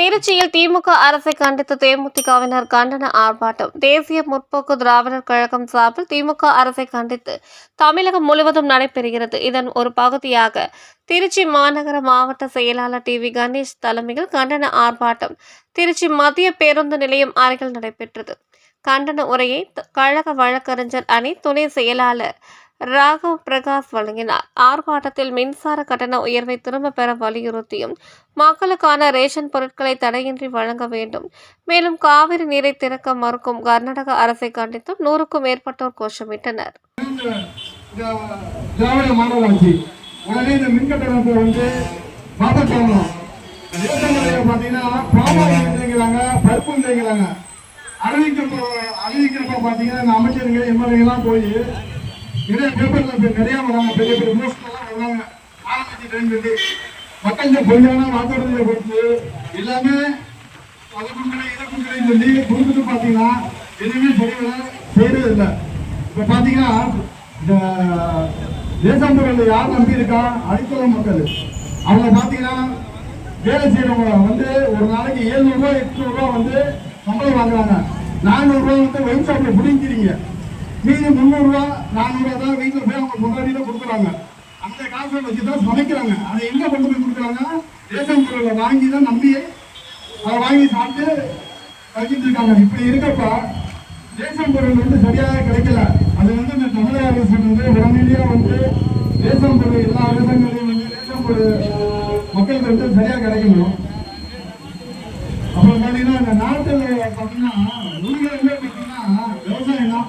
திருச்சியில் திமுக அரசை கண்டித்து தேமுதிகவினர் கண்டன ஆர்ப்பாட்டம். தேசிய முற்போக்கு திராவிடர் கழகம் சார்பில் திமுக அரசை கண்டித்து தமிழகம் முழுவதும் நடைபெறுகிறது. இதன் ஒரு பகுதியாக திருச்சி மாநகர மாவட்ட செயலாளர் டி வி கணேஷ் தலைமையில் கண்டன ஆர்ப்பாட்டம் திருச்சி மத்திய பேருந்து நிலையம் அருகில் நடைபெற்றது. கண்டன உரையை த- கழக வழக்கறிஞர் அணி துணை செயலாளர் ராகவ் பிரகாஷ் வழங்கினார். ஆர்ப்பாட்டத்தில் மின்சார கட்டண உயர்வை திரும்ப பெற வலியுறுத்தியும் மக்களுக்கான ரேஷன் பொருட்களை தடையின்றி வழங்க வேண்டும். மேலும் காவிரி நீரை திறக்க மறுக்கும் கர்நாடக அரசை கண்டித்தும் நூறுக்கும் மேற்பட்டோர் கோஷமிட்டனர். இந்த அறிவிக்கிறப்ப பார்த்தீங்கன்னா இந்த அமைச்சருங்க எம்எல்ஏலாம் போய் நிறைய பேப்பர்ல நிறைய வராங்க பெரிய பெரிய போஸ்ட்லாம் வராங்க ஆரம்பிச்சுட்டேன்னு சொல்லி மக்கள்கிட்ட பொய்யான வாக்குறுதியை கொடுத்து எல்லாமே அதை கொடுக்குறேன் இதை கொடுக்குறேன்னு சொல்லி கொடுத்துட்டு பார்த்தீங்கன்னா எதுவுமே சரியில்லை செய்யறது இல்லை. இப்போ பார்த்தீங்கன்னா இந்த தேசம்பூரில் யார் நம்பி இருக்கா அடித்தள மக்கள். அவங்க பார்த்தீங்கன்னா வேலை செய்யறவங்க வந்து ஒரு நாளைக்கு ஏழ்நூறுவா எட்நூறுரூவா வந்து சம்பளம் வாங்குறாங்க. நானூறுரூவா வந்து ஒயின் ஷாப்பில் பிடிங்கிறீங்க மீதி முந்நூறுரூவா நானூறுரூவா தான் வீட்டில் போய் அவங்க முன்னாடியில் கொடுக்குறாங்க. அந்த காசை வச்சு தான் சமைக்கிறாங்க. அதை எங்கே கொண்டு போய் கொடுக்குறாங்க? ரேஷன் பொருளை வாங்கி தான் நம்பி அதை வாங்கி சாப்பிட்டு வச்சுட்டு இருக்காங்க. இப்படி இருக்கப்ப ரேஷன் பொருள் வந்து சரியாக கிடைக்கல. அது வந்து இந்த தமிழக அரசு வந்து உடனடியாக வந்து ரேஷன் பொருள் எல்லா அரசாங்கங்களையும் வந்து ரேஷன் பொருள் மக்களுக்கு வந்து சரியாக கிடைக்கணும். அப்புறம் பார்த்தீங்கன்னா இந்த நாட்டில் பார்த்தீங்கன்னா உயிரிழந்தே பார்த்தீங்கன்னா விவசாயம் தான்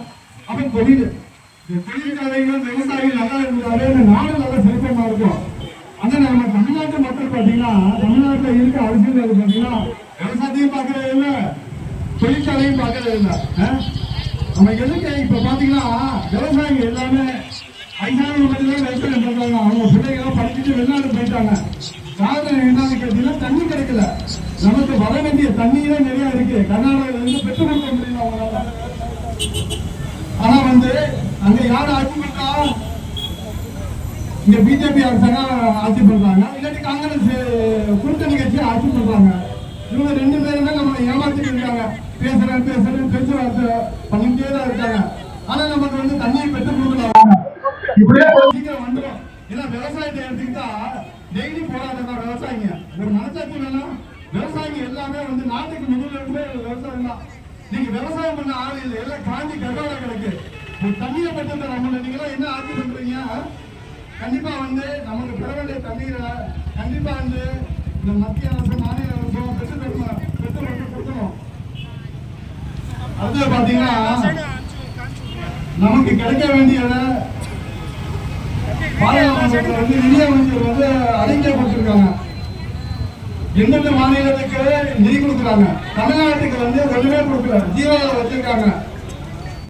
அப்புறம் தொழில் இந்த தொழிற்சாலைகள் விவசாயிகள் நல்லா இருந்தாலே இந்த நாடு நல்லா சிறப்பமாக இருக்கும். ஆனால் நம்ம தமிழ்நாட்டு மக்கள் பார்த்தீங்கன்னா தமிழ்நாட்டுல இருக்க அரசியல் பாத்தீங்கன்னா விவசாயத்தையும் பார்க்கறது இல்லை தொழிற்சாலையும் பார்க்கறது இல்லை. நம்ம எதுக்கு இப்ப பாத்தீங்கன்னா விவசாயிகள் எல்லாமே வயசானவங்க மட்டும் தான் விவசாயம் பண்றாங்க அவங்க பிள்ளைங்களாம் படிச்சுட்டு வெளிநாடு போயிட்டாங்க. காரணம் என்னன்னு கேட்டீங்கன்னா தண்ணி கிடைக்கல. நமக்கு வர வேண்டிய தண்ணியே நிறைய இருக்கு. கர்நாடகால இருந்து பெற்று கொடுக்க முடியல அவங்களால ஆனா வந்து அங்க யார் ஆட்சி பண்றா இங்க பிஜேபி அரசாங்கம் ஆட்சி பண்றாங்க. இல்லாட்டி காங்கிரஸ் கூட்டணி கட்சி ஆட்சி பண்றாங்க. இவங்க ரெண்டு பேருமே நம்ம ஏமாத்திட்டு இருக்காங்க. பேசுறேன் பேசுறேன் பேச்சுவார்த்தை பண்ணிட்டே தான் இருக்காங்க. ஆனா நமக்கு வந்து தண்ணியை பெற்று கொடுக்கலாம் இப்படியே சீக்கிரம் வந்துடும் ஏன்னா விவசாயத்தை எடுத்துக்கிட்டா டெய்லி போராட்டம் தான் விவசாயிங்க. ஒரு மனசாட்சி வேணாம். விவசாயிங்க எல்லாமே வந்து நாட்டுக்கு முதல்ல இருந்து விவசாயம் தான் நீங்க விவசாயம் பண்ண ஆள் இல்லை எல்லாம் காஞ்சி கருவாடா கிடக்கு. ஒரு தண்ணியை பற்றி தர நீங்க என்ன ஆட்சி பண்றீங்க? கண்டிப்பா வந்து நமக்கு பெற வேண்டிய தண்ணீரை கண்டிப்பா வந்து இந்த மத்திய அரசு மாநில அரசும் பெற்று தரணும் பெற்று வந்து கொடுக்கணும். அடுத்து பாத்தீங்கன்னா நமக்கு கிடைக்க வேண்டியதை பாராளுமன்றத்தில் வந்து நிதியமைச்சர் வந்து அறிக்கை கொடுத்துருக்காங்க எந்தெந்த மாநிலத்துக்கு நிதி கொடுக்குறாங்க. தமிழ்நாட்டுக்கு வந்து ஒண்ணுமே கொடுக்கல ஜீரோல வச்சிருக்காங்க.